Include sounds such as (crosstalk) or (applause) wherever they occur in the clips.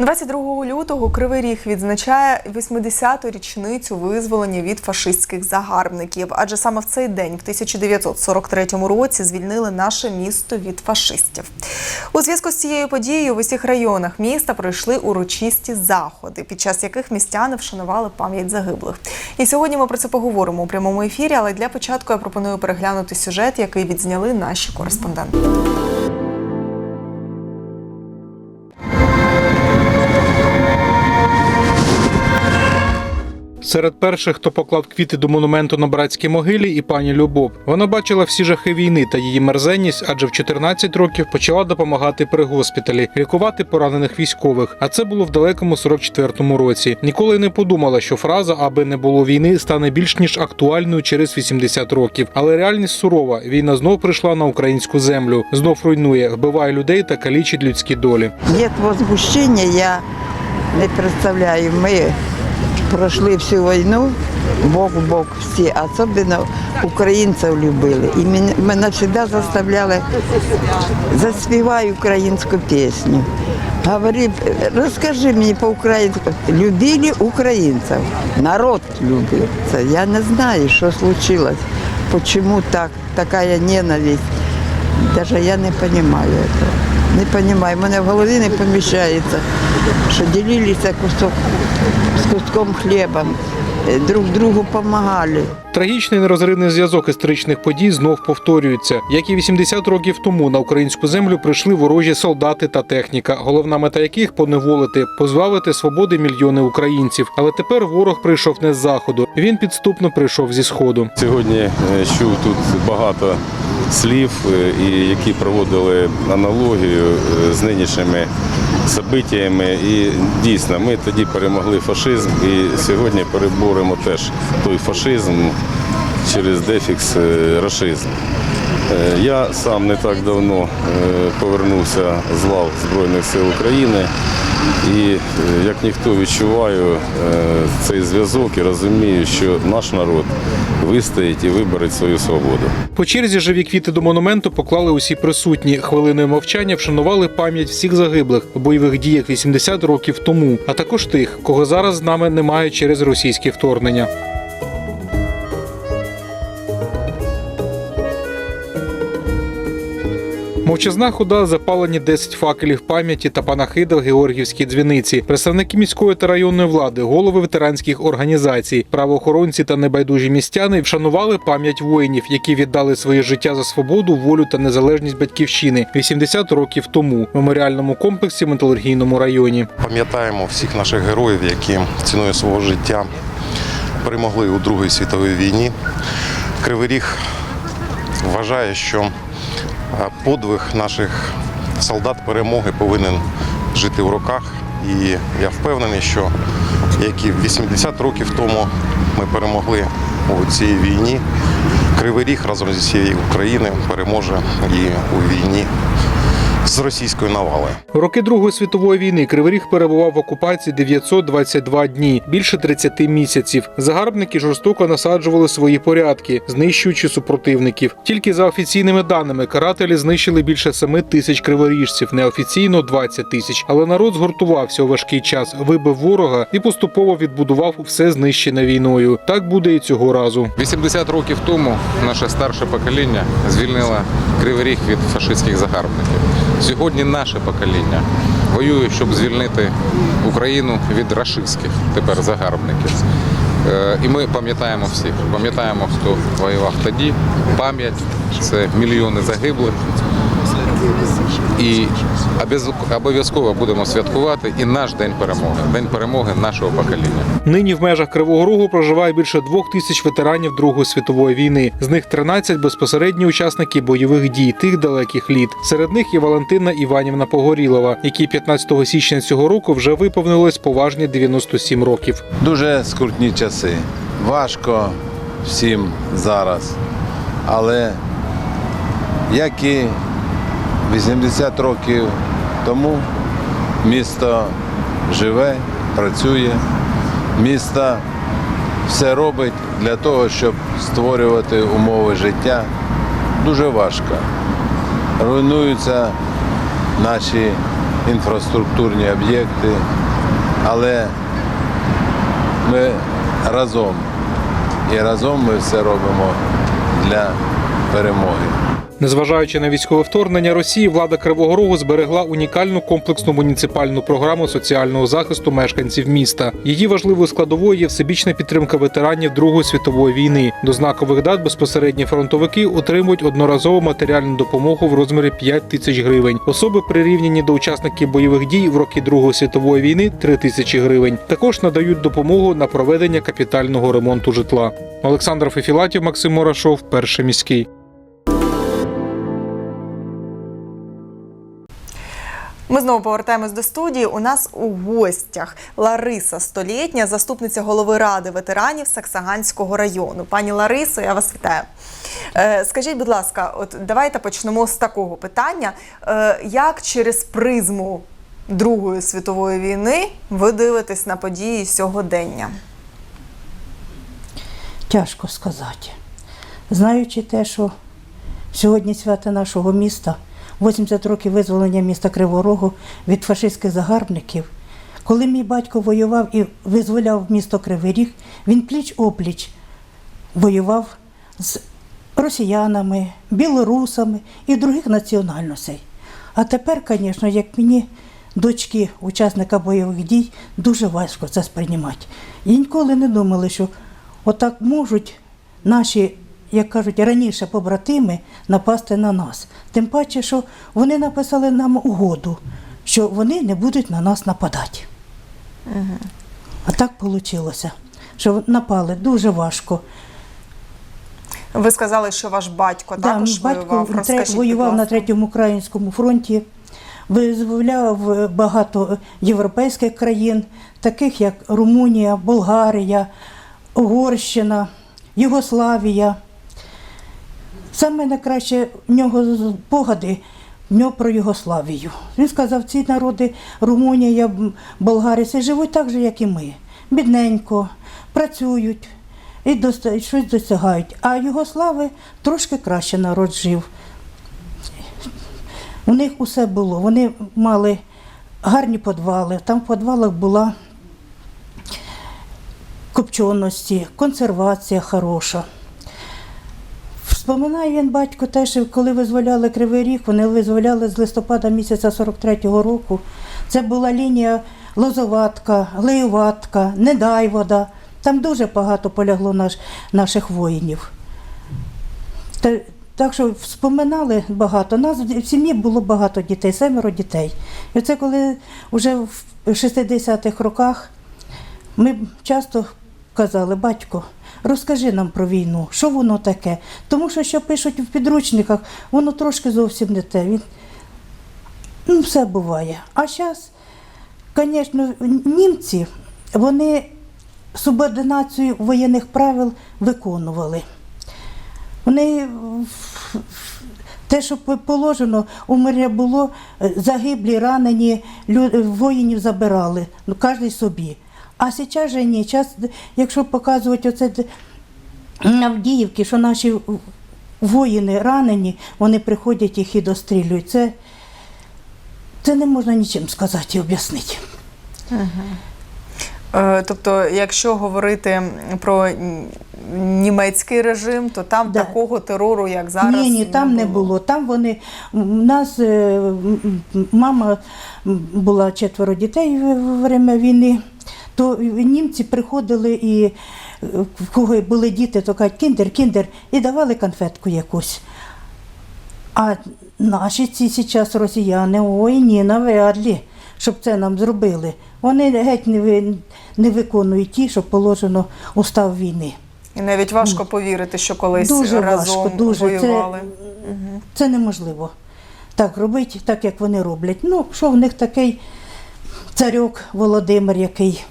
22 лютого Кривий Ріг відзначає 80-ту річницю визволення від фашистських загарбників. Адже саме в цей день, в 1943 році, звільнили наше місто від фашистів. У зв'язку з цією подією в усіх районах міста пройшли урочисті заходи, під час яких містяни вшанували пам'ять загиблих. І сьогодні ми про це поговоримо у прямому ефірі. Але для початку я пропоную переглянути сюжет, який відзняли наші кореспонденти. Серед перших, хто поклав квіти до монументу на братській могилі, і пані Любов. Вона бачила всі жахи війни та її мерзенність, адже в 14 років почала допомагати при госпіталі, лікувати поранених військових. А це було в далекому 44-му році. Ніколи не подумала, що фраза аби не було війни стане більш ніж актуальною через 80 років. Але реальність сурова. Війна знов прийшла на українську землю, знов руйнує, вбиває людей та калічить людські долі. Нет возмущения, я не представляю. Мы прошли всю войну, бок в бок всі, особливо українців любили. І мене, завжди заставляли заспівай українську пісню. Говори, розкажи мені по-українськи. Любили українців, народ любив це. Я не знаю, що случилось, чому так, така ненависть. Даже я не понимаю этого. Не розумію, в мене в голові не поміщається, що ділилися кусок з куском хліба, е, друг другу допомагали. Трагічний нерозривний зв'язок історичних подій знов повторюється. Як і 80 років тому на українську землю прийшли ворожі солдати та техніка, головна мета яких поневолити, позбавити свободи мільйони українців. Але тепер ворог прийшов не з заходу. Він підступно прийшов зі сходу. Сьогодні е, чув тут багато слів, е, і які проводили аналогію е, з нинішніми событиями. І дійсно, ми тоді перемогли фашизм і сьогодні переборемо теж той фашизм через дефікс е, рашизм. Е, Я сам не так давно е, повернувся з лав Збройних сил України і як ніхто відчуваю цей зв'язок і розумію, що наш народ вистоїть і виборить свою свободу. По черзі живі квіти до монументу поклали усі присутні. Хвилиною мовчання вшанували пам'ять всіх загиблих в бойових діях 80 років тому, а також тих, кого зараз з нами немає через російське вторгнення. Мовчазна хода запалені 10 факелів пам'яті та панахида в Георгіївській дзвіниці. Представники міської та районної влади, голови ветеранських організацій, правоохоронці та небайдужі містяни вшанували пам'ять воїнів, які віддали своє життя за свободу, волю та незалежність батьківщини 80 років тому в меморіальному комплексі металургійному районі. Пам'ятаємо всіх наших героїв, які ціною свого життя перемогли у Другій світовій війні. Кривий Ріг вважає, що подвиг наших солдат перемоги повинен жити в руках. І я впевнений, що як і 80 років тому ми перемогли у цій війні, Кривий Ріг разом зі всією Україною переможе і у війні з російською навалою. Роки Другої світової війни Кривий Ріг перебував в окупації 922 дні, більше 30 місяців. Загарбники жорстоко насаджували свої порядки, знищуючи супротивників. Тільки за офіційними даними карателі знищили більше 7 тисяч криворіжців, неофіційно 20 тисяч. Але народ згуртувався у важкий час, вибив ворога і поступово відбудував все знищене війною. Так буде і цього разу. 80 років тому наше старше покоління звільнило Кривий Ріг від фашистських загарбників. Сьогодні наше покоління воює, щоб звільнити Україну від рашистських тепер загарбників. Е, І ми пам'ятаємо всіх. Пам'ятаємо, хто воював тоді. Пам'ять це мільйони загиблих. І обов'язково будемо святкувати і наш день перемоги, день перемоги нашого покоління. Нині в межах Кривого Рогу проживає більше двох тисяч ветеранів Другої світової війни. З них 13 безпосередні учасники бойових дій тих далеких літ. Серед них і Валентина Іванівна Погорілова, якій 15 січня цього року вже виповнилось поважні 97 років. Дуже скрутні часи. Важко всім зараз. Але як і 80 років тому місто живе, працює, місто все робить для того, щоб створювати умови життя. Дуже важко. Руйнуються наші інфраструктурні об'єкти, але ми разом. І разом ми все робимо для перемоги. Незважаючи на військове вторгнення Росії, влада Кривого Рогу зберегла унікальну комплексну муніципальну програму соціального захисту мешканців міста. Її важливою складовою є всебічна підтримка ветеранів Другої світової війни. До знакових дат безпосередні фронтовики отримують одноразову матеріальну допомогу в розмірі 5 тисяч гривень. Особи прирівняні до учасників бойових дій в роки Другої світової війни 3 тисячі гривень. Також надають допомогу на проведення капітального ремонту житла. Олександр Фефілатів, Максим Мурашов, перший міський. Ми знову повертаємось до студії. У нас у гостях Лариса Столітня, заступниця голови ради ветеранів Саксаганського району. Пані Ларисо, я вас вітаю. Е, Скажіть, будь ласка, от давайте почнемо з такого питання: Е, як через призму Другої світової війни ви дивитесь на події сьогодення? Тяжко сказати. Знаючи те, що сьогодні свято нашого міста, 80 років визволення міста Кривого Рогу від фашистських загарбників. Коли мій батько воював і визволяв місто Кривий Ріг, він пліч-опліч воював з росіянами, білорусами і других національностей. А тепер, звісно, як мені, дочки учасника бойових дій, дуже важко це сприймати. І ніколи не думали, що отак можуть наші, як кажуть, раніше побратими напасти на нас. Тим паче, що вони написали нам угоду, що вони не будуть на нас нападати. А так вийшло, що напали дуже важко. Ви сказали, що ваш батько Да, також мій батько воював. Розкажіть, воював на третьому українському фронті, визволяв е, багато європейських країн, таких як Румунія, Болгарія, Угорщина, Югославія. Саме найкраще в нього погади в нього про Югославію. Він сказав, ці народи Румунія, Болгарія це живуть так же, як і ми. Бідненько, працюють і щось досягають. А Югослави трошки краще народ жив. У них усе було. Вони мали гарні підвали. Там в підвалах була копченості, консервація хороша. Вспоминає він батько теж, коли визволяли Кривий Ріг, вони визволяли з листопада місяця 43-го року. Це була лінія Лозоватка, Глеюватка, Недайвода. Там дуже багато полягло наш, наших воїнів. Та, так що вспоминали багато. Нас в сім'ї було багато дітей, семеро дітей. І це коли вже в 60-х роках ми часто казали, батько, розкажи нам про війну, що воно таке. Тому що, що пишуть в підручниках, воно трошки зовсім не те. Він... Ну, все буває. А зараз, звісно, німці, вони субординацію воєнних правил виконували. Вони те, що положено, у мирі було е, загиблі, ранені, воїнів забирали, ну, кожен собі. А зараз же ні. Час, якщо показувати оце д- Авдіївки, що наші воїни ранені, вони приходять їх і дострілюють. Це, це не можна нічим сказати і об'яснити. Е, Тобто, якщо говорити про німецький режим, то там Да. такого терору, як зараз, ні, ні, там не було. Там вони у нас е, мама була четверо дітей в в время війни. То німці приходили і е, в кого були діти, то кажуть, кіндер, кіндер, і давали конфетку якусь. А наші ці зараз росіяни, ой ні, навряд ли, щоб це нам зробили. Вони геть не, не виконують ті, що положено устав війни. І навіть важко повірити, що колись Дуже разом важко, дуже. воювали. Це, це неможливо. Так робити, так як вони роблять. Ну, що в них такий царьок Володимир, який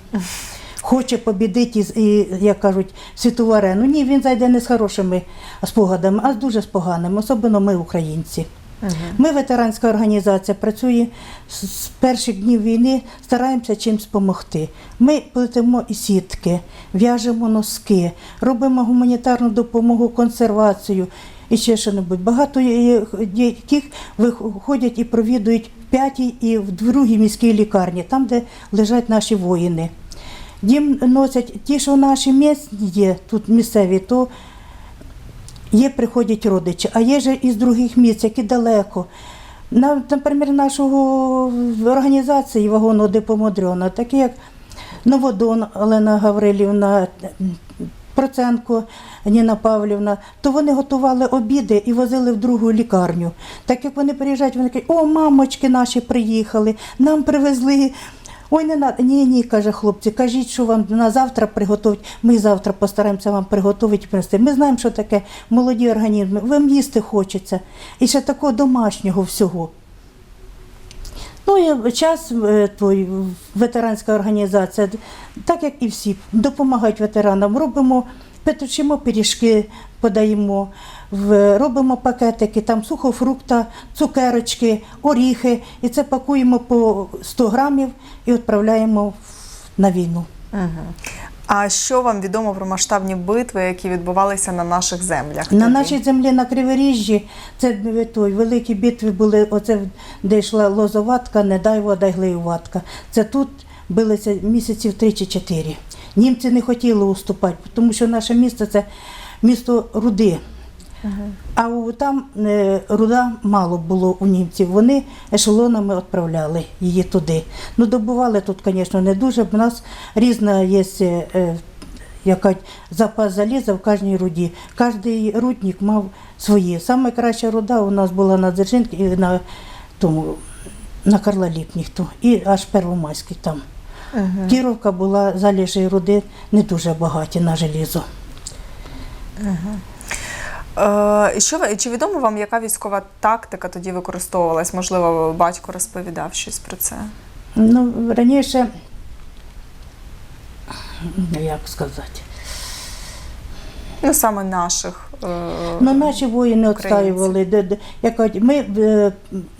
хоче побідити, і, як кажуть, світову арену. Ні, він зайде не з хорошими спогадами, а з дуже з поганими, особливо ми, українці. Ми, ветеранська організація, працює з перших днів війни, стараємося чимось допомогти. Ми плетемо і сітки, в'яжемо носки, робимо гуманітарну допомогу, консервацію. і ще що-небудь. Багато є- яких виходять і провідують п'ятій і в другій міській лікарні, там, де лежать наші воїни. Дім носять ті, що наші місні є, тут місцеві, то є приходять родичі, а є же із других місць, які далеко. На, наприклад, нашого організації вагонного депо Модрьона, такі як Новодон Олена Гаврилівна, Проценко Ніна Павлівна, то вони готували обіди і возили в другу лікарню. Так як вони приїжджають, вони кажуть, о, мамочки наші приїхали, нам привезли. Ой, не надо. Ні, ні, каже хлопці, кажіть, що вам на завтра приготують. Ми завтра постараємося вам приготувати і принести. Ми знаємо, що таке молоді організми. Вам їсти хочеться. І ще такого домашнього всього. Ну і час е, той ветеранська організація, так як і всі, допомагають ветеранам. Робимо, петучимо пиріжки, подаємо, робимо пакетики, там сухофрукта, цукерочки, оріхи. І це пакуємо по 100 грамів і відправляємо на війну. А що вам відомо про масштабні битви, які відбувалися на наших землях? На нашій землі на Криворіжжі це е, той великі битви були. Оце де йшла лозоватка, не дай вода й глеюватка. Це тут билися місяців три чи чотири. Німці не хотіли уступати, тому що наше місто це місто руди. А у- там е, руда мало було у німців. Вони ешелонами відправляли її туди. Ну, добували тут, звісно, не дуже. У нас різна є е, е, яка запас заліза в кожній руді. Кожний рудник мав свої. Саме краща руда у нас була на Дзержинці і на тому. На Карла Ліпніхту і аж Первомайський там. Кіровка була залежі руди не дуже багаті на желізо. Е, що ви- чи відомо вам, яка військова тактика тоді використовувалась? Можливо, батько розповідав щось про це. Ну, раніше, ну, як сказати, Ну саме наших. е, ну, наші воїни українців. відстаювали. Де, де, як кажуть, ми е,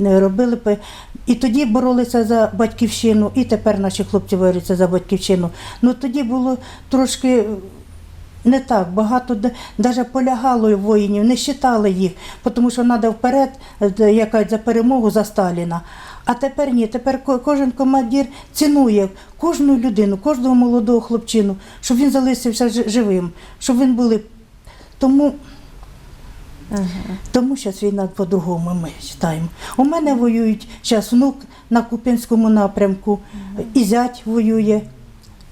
е, робили пе- і тоді боролися за батьківщину, і тепер наші хлопці борються за батьківщину. Ну тоді було трошки. Не так багато навіть полягало воїнів, не вважали їх, тому що треба вперед, е, яка за перемогу за Сталіна. А тепер ні, тепер кожен командир цінує кожну людину, кожного молодого хлопчину, щоб він залишився живим, щоб він були. Тому, тому зараз війна по-другому ми вважаємо. У мене воюють зараз внук на Куп'янському напрямку, і зять воює.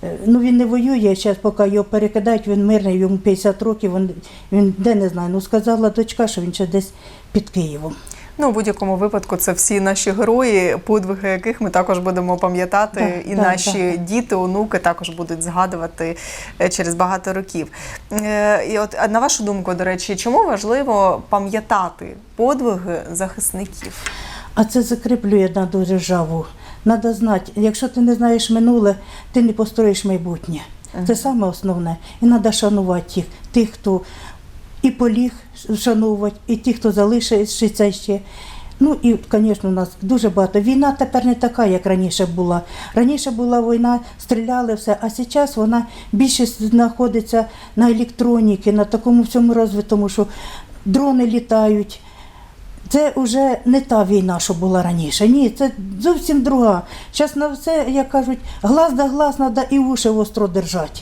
Е, Ну він не воює, зараз поки його перекидають, він мирний, йому 50 років, він, він де не знаю. Ну сказала дочка, що він ще десь під Києвом. Ну, у будь-якому випадку це всі наші герої, подвиги яких ми також будемо пам'ятати, Да, і да, наші да. діти, онуки також будуть згадувати е, через багато років. Е, І от на вашу думку, до речі, чому важливо пам'ятати подвиги захисників? А це закріплює на державу. Треба знати, якщо ти не знаєш минуле, ти не построїш майбутнє. Це саме основне. І треба шанувати їх, тих, хто і поліг шанувати, і ті, хто залишиться ще. Ну і, звісно, у нас дуже багато. Війна тепер не така, як раніше була. Раніше була війна, стріляли все, а зараз вона більше знаходиться на електроніці, на такому всьому розвитому, що дрони літають. Це вже не та війна, що була раніше. Ні, це зовсім друга. Зараз на все, як кажуть, глаз да глаз треба і уші востро держати.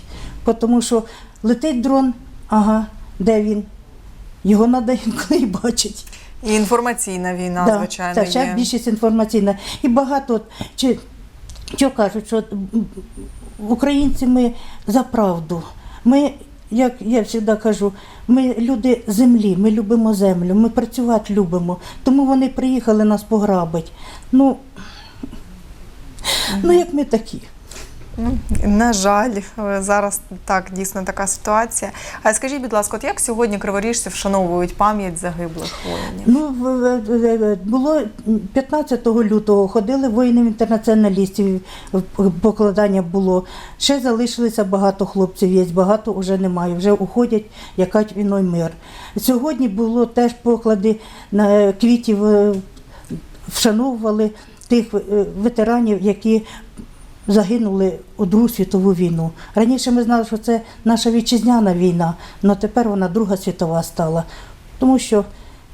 Тому що летить дрон, ага, де він? Його треба інколи (laughs) і бачити. І інформаційна війна, Да, звичайно, Це зараз більшість інформаційна. І багато, чи, що кажуть, що українці ми за правду. Ми, як я завжди кажу, ми люди землі, ми любимо землю, ми працювати любимо. Тому вони приїхали нас пограбити. Ну, ну як ми такі. На жаль, е, зараз так дійсно така ситуація. А скажіть, будь ласка, от як сьогодні криворіжці вшановують пам'ять загиблих воїнів? Ну, в- в- в- було 15 лютого, ходили воїнів інтернаціоналістів, покладання було. Ще залишилося багато хлопців, є, багато вже немає, вже уходять, яка війною мир. Сьогодні було теж поклади на квітів, е, вшановували тих е, ветеранів, які загинули у Другу світову війну. Раніше ми знали, що це наша вітчизняна війна, але тепер вона Друга світова стала. тому що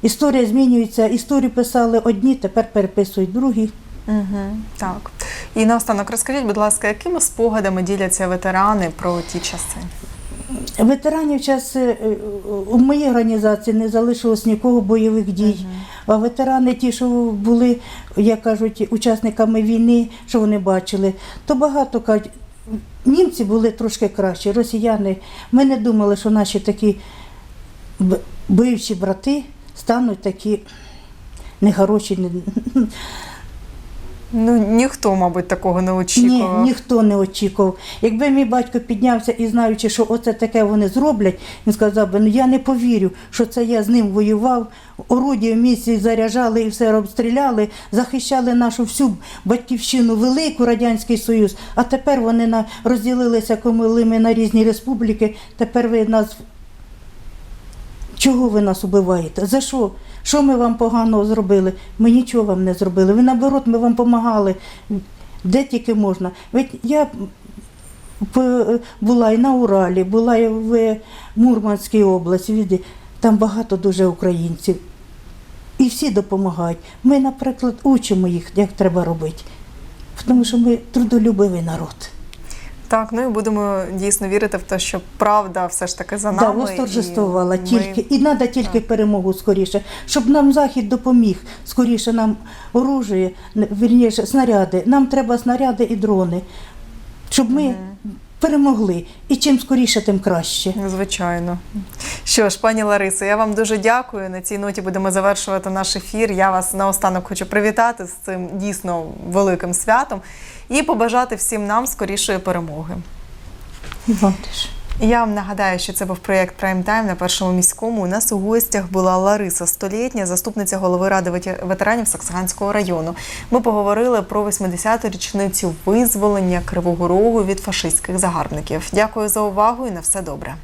історія змінюється, історію писали одні, тепер переписують другі. Угу, так. І наостанок розкажіть, будь ласка, якими спогадами діляться ветерани про ті часи? Ветеранів час е, у моїй організації не залишилось нікого бойових дій. А ветерани, ті, що були, як кажуть, учасниками війни, що вони бачили, то багато кажуть, німці були трошки кращі, росіяни. Ми не думали, що наші такі б- бивші брати стануть такі нехороші. Ну ніхто, мабуть, такого не очікував. Ні, ніхто не очікував. Якби мій батько піднявся і знаючи, що оце таке вони зроблять, він сказав би, ну я не повірю, що це я з ним воював, орудія в місці заряджали і все обстріляли, захищали нашу всю батьківщину, велику Радянський Союз. А тепер вони на, розділилися коли ми на різні республіки. Тепер ви нас. Чого ви нас убиваєте? За що? Що ми вам поганого зробили? Ми нічого вам не зробили. Ви наоборот, ми вам допомагали де тільки можна. Ведь я була і на Уралі, була і в Мурманській області, там багато дуже українців. І всі допомагають. Ми, наприклад, учимо їх, як треба робити. Тому що ми трудолюбивий народ. Так, ну і будемо дійсно вірити в те, що правда все ж таки за Да, нами. восторжествувала і ми- тільки. І треба тільки перемогу скоріше, щоб нам Захід допоміг скоріше нам оружие, вірніше, снаряди. Нам треба снаряди і дрони, щоб ми перемогли. І чим скоріше, тим краще. Звичайно. Що ж, пані Ларисо, я вам дуже дякую. На цій ноті будемо завершувати наш ефір. Я вас наостанок хочу привітати з цим дійсно великим святом і побажати всім нам скорішої перемоги. Вам теж. Я вам нагадаю, що це був проєкт Прайм Тайм на першому міському. У нас у гостях була Лариса Столітня, заступниця голови ради вете- ветеранів Саксаганського району. Ми поговорили про 80-ту річницю визволення Кривого Рогу від фашистських загарбників. Дякую за увагу і на все добре.